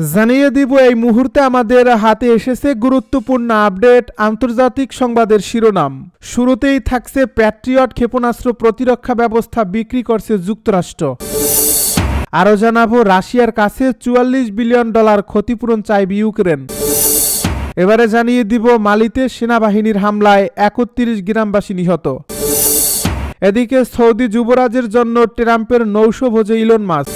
জানিয়ে দিব, এই মুহূর্তে আমাদের হাতে এসেছে গুরুত্বপূর্ণ আপডেট, আন্তর্জাতিক সংবাদের শিরোনাম। শুরুতেই থাকছে প্যাট্রিয়ট ক্ষেপণাস্ত্র প্রতিরক্ষা ব্যবস্থা বিক্রি করছে যুক্তরাষ্ট্র। আরও জানাব, রাশিয়ার কাছে চুয়াল্লিশ বিলিয়ন ডলার ক্ষতিপূরণ চাইবে ইউক্রেন। এবারে জানিয়ে দিব, মালিতে সেনাবাহিনীর হামলায় একত্রিশ গ্রামবাসী নিহত। এদিকে সৌদি যুবরাজের জন্য ট্রাম্পের নৌশভোজে ইলন মাস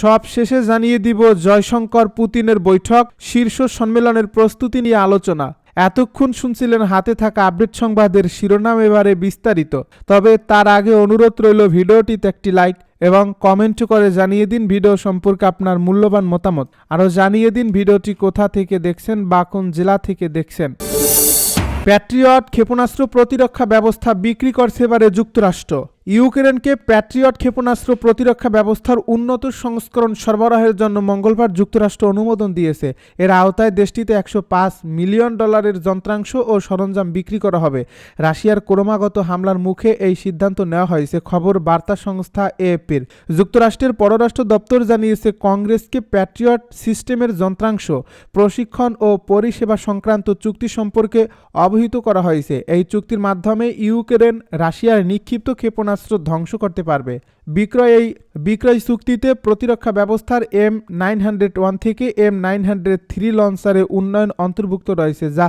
সব শেষে জানিয়ে দিব জয়শঙ্কর পুতিনের বৈঠক, শীর্ষ সম্মেলনের প্রস্তুতি নিয়ে আলোচনা। এতক্ষণ শুনছিলেন হাতে থাকা আপডেট সংবাদের শিরোনাম এবারে বিস্তারিত। তবে তার আগে অনুরোধ রইল ভিডিওটিতে একটি লাইক এবং কমেন্ট করে জানিয়ে দিন ভিডিও সম্পর্কে আপনার মূল্যবান মতামত। আরও জানিয়ে দিন ভিডিওটি কোথা থেকে দেখছেন বা কোন জেলা থেকে দেখছেন। প্যাট্রিয়ট ক্ষেপণাস্ত্র প্রতিরক্ষা ব্যবস্থা বিক্রি করছে এবারে যুক্তরাষ্ট্র। ইউক্রেনকে প্যাট্রিয়ট ক্ষেপণাস্ত্র প্রতিরক্ষা ব্যবস্থার উন্নত সংস্করণ সরবরাহের জন্য মঙ্গলবার যুক্তরাষ্ট্র অনুমোদন দিয়েছে। এর আওতায় দেশটিতে একশো পাঁচ মিলিয়ন ডলারের যন্ত্রাংশ ও সরঞ্জাম বিক্রি করা হবে। রাশিয়ার ক্রমাগত হামলার মুখে এই সিদ্ধান্ত নেওয়া হয়েছে, খবর বার্তা সংস্থা এএপির যুক্তরাষ্ট্রের পররাষ্ট্র দপ্তর জানিয়েছে, কংগ্রেসকে প্যাট্রিয়ট সিস্টেমের যন্ত্রাংশ, প্রশিক্ষণ ও পরিষেবা সংক্রান্ত চুক্তি সম্পর্কে অবহিত করা হয়েছে। এই চুক্তির মাধ্যমে ইউক্রেন, রাশিয়ার নিক্ষিপ্ত ক্ষেপণাস্ত্র ধ্বংস করতে পারবে। বিক্রয় এই বিক্রয় চুক্তিতে প্রতিরক্ষা ব্যবস্থার এম নাইন হান্ড্রেড ওয়ান থেকে এম নাইন হান্ড্রেড থ্রি লঞ্চারের উন্নয়ন অন্তর্ভুক্ত রয়েছে, যা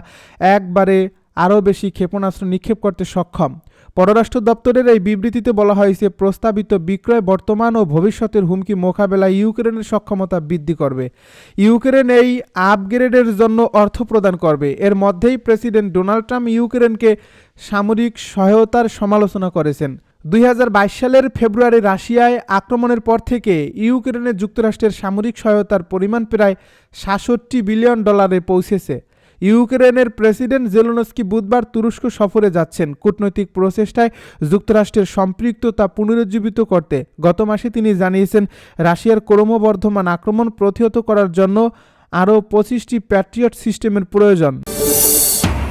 একবারে আরও বেশি ক্ষেপণাস্ত্র নিক্ষেপ করতে সক্ষম। পররাষ্ট্র দপ্তরের এই বিবৃতিতে বলা হয়েছে, প্রস্তাবিত বিক্রয় বর্তমান ও ভবিষ্যতের হুমকি মোকাবেলায় ইউক্রেনের সক্ষমতা বৃদ্ধি করবে। ইউক্রেন এই আপগ্রেডের জন্য অর্থ প্রদান করবে। এর মধ্যেই প্রেসিডেন্ট ডোনাল্ড ট্রাম্প ইউক্রেনকে সামরিক সহায়তার সমালোচনা করেছেন। দুই হাজার বাইশ সালের ফেব্রুয়ারি রাশিয়ায় আক্রমণের পর থেকে ইউক্রেনে যুক্তরাষ্ট্রের সামরিক সহায়তার পরিমাণ প্রায় সাতষট্টি বিলিয়ন ডলারে পৌঁছেছে। ইউক্রেনের প্রেসিডেন্ট জেলোনস্কি বুধবার তুরস্ক সফরে যাচ্ছেন। কূটনৈতিক প্রচেষ্টায় যুক্তরাষ্ট্রের সম্পৃক্ততা পুনরুজ্জীবিত করতে গত মাসে তিনি জানিয়েছেন, রাশিয়ার ক্রমবর্ধমান আক্রমণ প্রতিহত করার জন্য আরও পঁচিশটি প্যাট্রিয়ট সিস্টেমের প্রয়োজন।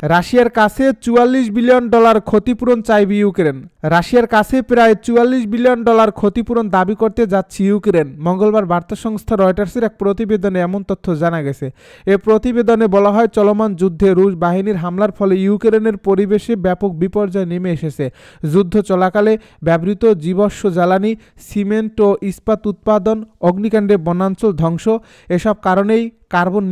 রাশিয়ার কাছে চুয়াল্লিশ বিলিয়ন ডলার ক্ষতিপূরণ চাইবে ইউক্রেন। রাশিয়ার কাছে প্রায় চুয়াল্লিশ বিলিয়ন ডলার ক্ষতিপূরণ দাবি করতে যাচ্ছে ইউক্রেন। মঙ্গলবার বার্তা সংস্থা রয়টার্সের এক প্রতিবেদনে এমন তথ্য জানা গেছে। এ প্রতিবেদনে বলা হয়, চলমান যুদ্ধে রুশ বাহিনীর হামলার ফলে ইউক্রেনের পরিবেশে ব্যাপক বিপর্যয় নেমে এসেছে। যুদ্ধ চলাকালে ব্যবহৃত জীবস্ব জ্বালানি, সিমেন্ট ও ইস্পাত উৎপাদন, অগ্নিকাণ্ডে বনাঞ্চল ধ্বংস। এসব কারণেই কার্বন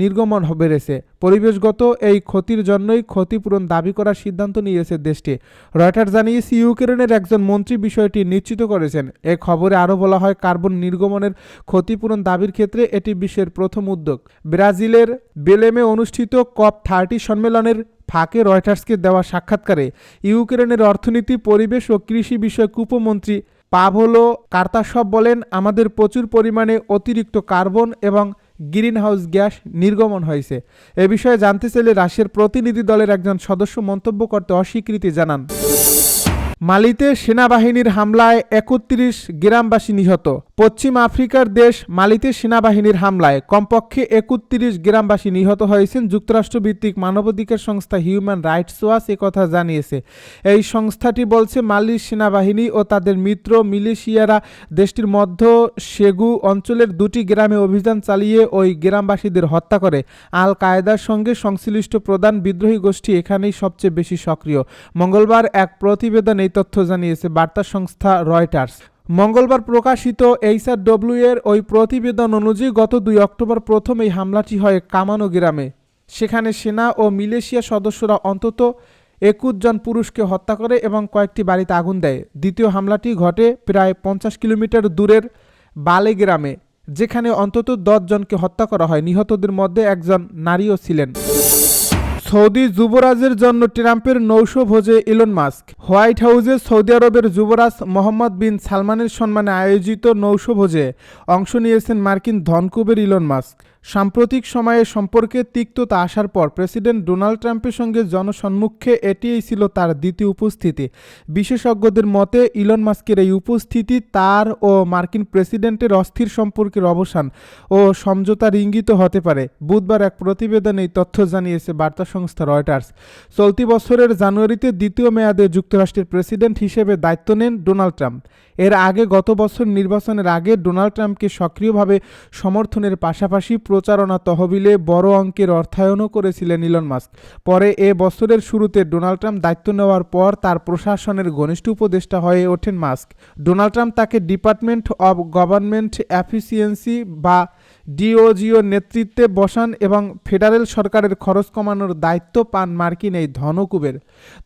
নির্গমন বেড়েছে। পরিবেশগত এই ক্ষতির জন্যই ক্ষতিপূরণ দাবি করার সিদ্ধান্ত নিয়েছে দেশটি। রয়টার জানিয়েছে, ইউক্রেনের একজন মন্ত্রী বিষয়টি নিশ্চিত করেছেন। এ খবরে আরও বলা হয়, কার্বন নির্গমনের ক্ষতিপূরণ দাবির ক্ষেত্রে এটি বিশ্বের প্রথম উদ্যোগ। ব্রাজিলের বেলেমে অনুষ্ঠিত কপ থার্টি সম্মেলনের ফাঁকে রয়টার্সকে দেওয়া সাক্ষাৎকারে ইউক্রেনের অর্থনীতি, পরিবেশ ও কৃষি বিষয়ক উপমন্ত্রী পাভলো কার্তাসব বলেন, আমাদের প্রচুর পরিমাণে অতিরিক্ত কার্বন এবং গ্রিনহাউস গ্যাস নির্গমন হয়েছে। এ বিষয়ে জানতে চাইলে রাশিয়ার প্রতিনিধি দলের একজন সদস্য মন্তব্য করতে অস্বীকৃতি জানান। মালিতে সেনাবাহিনীর হামলায় একত্রিশ গ্রামবাসী নিহত। পশ্চিম আফ্রিকার দেশ মালিতে সেনাবাহিনীর হামলায় কমপক্ষে একত্রিশ গ্রামবাসী নিহত হয়েছেন, যুক্তরাষ্ট্রভিত্তিক মানবাধিকার সংস্থা হিউম্যান রাইটস ওয়াচ কথা জানিয়েছে। এই সংস্থাটি বলছে, মালির সেনাবাহিনী ও তাদের মিত্র মিলিশিয়ারা দেশটির মধ্য সেগু অঞ্চলের দুটি গ্রামে অভিযান চালিয়ে ওই গ্রামবাসীদের হত্যা করে। আল কায়দার সঙ্গে সংশ্লিষ্ট প্রধান বিদ্রোহী গোষ্ঠী এখানেই সবচেয়ে বেশি সক্রিয়। মঙ্গলবার এক প্রতিবেদন এই তথ্য জানিয়েছে বার্তা সংস্থা রয়টার্স। মঙ্গলবার প্রকাশিত এইচআরডব্লিউ এর ওই প্রতিবেদন অনুযায়ী গত দুই অক্টোবর প্রথম এই হামলাটি হয় কামানো গ্রামে। সেখানে সেনা ও মিলেশিয়া সদস্যরা অন্তত একুশ জন পুরুষকে হত্যা করে এবং কয়েকটি বাড়িতে আগুন দেয়। দ্বিতীয় হামলাটি ঘটে প্রায় পঞ্চাশ কিলোমিটার দূরের বালে গ্রামে, যেখানে অন্তত দশ জনকে হত্যা করা হয়। নিহতদের মধ্যে একজন নারীও ছিলেন। সৌদি যুবরাজের জন্য ট্রাম্পের নৌশভোজে ইলন মাস্ক। হোয়াইট হাউসে সৌদি আরবের যুবরাজ মোহাম্মদ বিন সালমানের সম্মানে আয়োজিত নৌশভোজে অংশ নিয়েছেন মার্কিন ধনকুবের ইলন মাস্ক। সাম্প্রতিক সময়ে সম্পর্কে তিক্ততা আসার পর প্রেসিডেন্ট ডোনাল্ড ট্রাম্পের সঙ্গে জনসম্মুখে এটিই ছিল তার দ্বিতীয় উপস্থিতি। বিশেষজ্ঞদের মতে, ইলন মাস্কের এই উপস্থিতি তার ও মার্কিন প্রেসিডেন্টের অস্থির সম্পর্কের অবসান ও সমঝোতার ইঙ্গিত হতে পারে। বুধবার এক প্রতিবেদনে এই তথ্য জানিয়েছে বার্তা সংস্থা রয়টার্স। চলতি বছরের জানুয়ারিতে দ্বিতীয় মেয়াদে যুক্তরাষ্ট্রের প্রেসিডেন্ট হিসেবে দায়িত্ব নেন ডোনাল্ড ট্রাম্প। এর আগে গত বছর নির্বাচনের আগে ডোনাল্ড ট্রাম্পকে সক্রিয়ভাবে সমর্থনের পাশাপাশি প্রচারণা তহবিলে বড় অঙ্কের অর্থায়নও করেছিলেন ইলন মাস্ক। পরে এ বছরের শুরুতে ডোনাল্ড ট্রাম্প দায়িত্ব নেওয়ার পর তার প্রশাসনের ঘনিষ্ঠ উপদেষ্টা হয়ে ওঠেন মাস্ক। ডোনাল্ড ট্রাম্প তাকে ডিপার্টমেন্ট অব গভর্নমেন্ট অ্যাফিসিয়েন্সি বা ডিওজিও নেতৃত্বে বসান এবং ফেডারেল সরকারের খরচ কমানোর দায়িত্ব পান মার্কিন এই ধনকুবের।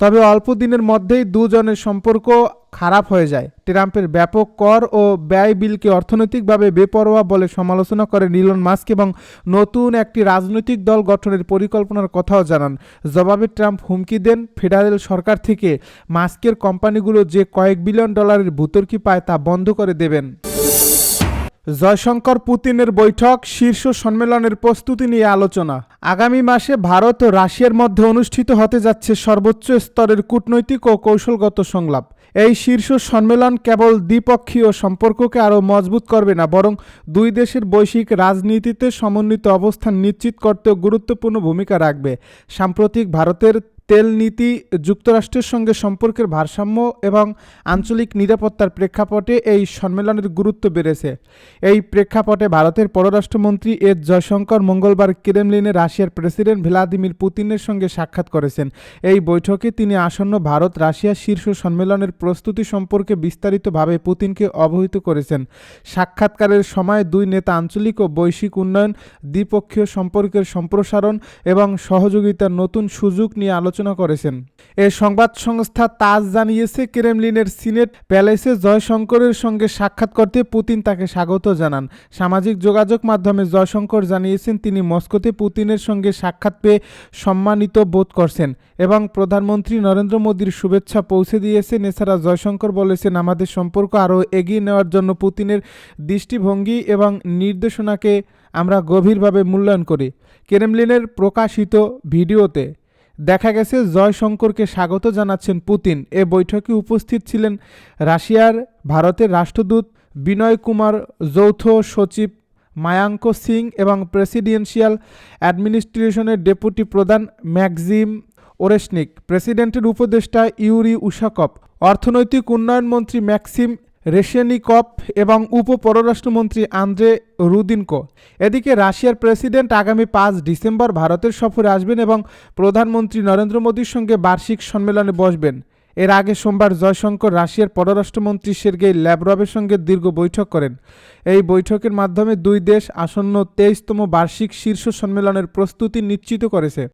তবে অল্প দিনের মধ্যেই দুজনের সম্পর্ক খারাপ হয়ে যায়। ট্রাম্পের ব্যাপক কর ও ব্যয় বিলকে অর্থনৈতিকভাবে বেপরোয়া বলে সমালোচনা করেন ইলন মাস্ক এবং নতুন একটি রাজনৈতিক দল গঠনের পরিকল্পনার কথাও জানান। জবাবে ট্রাম্প হুমকি দেন, ফেডারেল সরকার থেকে মাস্কের কোম্পানিগুলো যে কয়েক বিলিয়ন ডলারের ভূতর্কি পায় তা বন্ধ করে দেবেন। জয়শঙ্কর পুতিনের বৈঠক, শীর্ষ সম্মেলনের প্রস্তুতি নিয়ে আলোচনা। আগামী মাসে ভারত ও রাশিয়ার মধ্যে অনুষ্ঠিত হতে যাচ্ছে সর্বোচ্চ স্তরের কূটনৈতিক ও কৌশলগত সংলাপ। এই শীর্ষ সম্মেলন কেবল দ্বিপক্ষীয় সম্পর্ককে আরও মজবুত করবে না, বরং দুই দেশের বৈশ্বিক রাজনীতিতে সমন্বিত অবস্থান নিশ্চিত করতেও গুরুত্বপূর্ণ ভূমিকা রাখবে। সাম্প্রতিক ভারতের তেল নীতি যুক্তরাষ্ট্রের সঙ্গে সম্পর্কের ভারসাম্য এবং আঞ্চলিক নিরাপত্তার প্রেক্ষাপটে এই সম্মেলনের গুরুত্ব বেড়েছে। এই প্রেক্ষাপটে ভারতের পররাষ্ট্রমন্ত্রী এস জয়শঙ্কর মঙ্গলবার ক্রেমলিনে রাশিয়ার প্রেসিডেন্ট ভ্লাদিমির পুতিনের সঙ্গে সাক্ষাৎ করেছেন। এই বৈঠকে তিনি আসন্ন ভারত রাশিয়া শীর্ষ সম্মেলনের প্রস্তুতি সম্পর্কে বিস্তারিতভাবে পুতিনকে অবহিত করেছেন। সাক্ষাৎকারের সময় দুই নেতা আঞ্চলিক ও বৈশ্বিক উন্নয়ন, দ্বিপক্ষীয় সম্পর্কের সম্প্রসারণ এবং সহযোগিতার নতুন সুযোগ নিয়ে আলোচনা করেছেন। এ সংবাদ সংস্থা তাজ জানিয়েছে, ক্রেমলিনের সিনেট প্যালেসে জয়শঙ্করের সঙ্গে সাক্ষাৎ করতে পুতিন তাকে স্বাগত জানান। সামাজিক যোগাযোগ মাধ্যমে জয়শঙ্কর জানিয়েছেন, তিনি মস্কোতে পুতিনের সঙ্গে সাক্ষাৎ পেয়ে সম্মানিত বোধ করছেন এবং প্রধানমন্ত্রী নরেন্দ্র মোদীর শুভেচ্ছা পৌঁছে দিয়েছেন। এছাড়া জয়শঙ্কর বলেছেন, আমাদের সম্পর্ক আরও এগিয়ে নেওয়ার জন্য পুতিনের দৃষ্টিভঙ্গি এবং নির্দেশনাকে আমরা গভীরভাবে মূল্যায়ন করি। ক্রেমলিনের প্রকাশিত ভিডিওতে দেখা গেছে জয়শঙ্করকে স্বাগত জানাচ্ছেন পুতিন। এ বৈঠকে উপস্থিত ছিলেন রাশিয়ার ভারতের রাষ্ট্রদূত বিনয় কুমার, যৌথ সচিব মায়াঙ্ক সিং এবং প্রেসিডেন্সিয়াল অ্যাডমিনিস্ট্রেশনের ডেপুটি প্রধান ম্যাক্সিম ওরেশনিক। প্রেসিডেন্টের উপদেষ্টা ইউরি উশাকপ অর্থনৈতিক উন্নয়ন মন্ত্রী ম্যাক্সিম রেশেনিকপ এবং উপ পররাষ্ট্রমন্ত্রী আন্দ্রে রুদিনকো। এদিকে রাশিয়ার প্রেসিডেন্ট আগামী পাঁচ ডিসেম্বর ভারতের সফরে আসবেন এবং প্রধানমন্ত্রী নরেন্দ্র মোদীর সঙ্গে বার্ষিক সম্মেলনে বসবেন। এর আগে সোমবার জয়শঙ্কর রাশিয়ার পররাষ্ট্রমন্ত্রী সের্গেই ল্যাভরভের সঙ্গে দীর্ঘ বৈঠক করেন। এই বৈঠকের মাধ্যমে দুই দেশ আসন্ন তেইশতম বার্ষিক শীর্ষ সম্মেলনের প্রস্তুতি নিশ্চিত করেছে।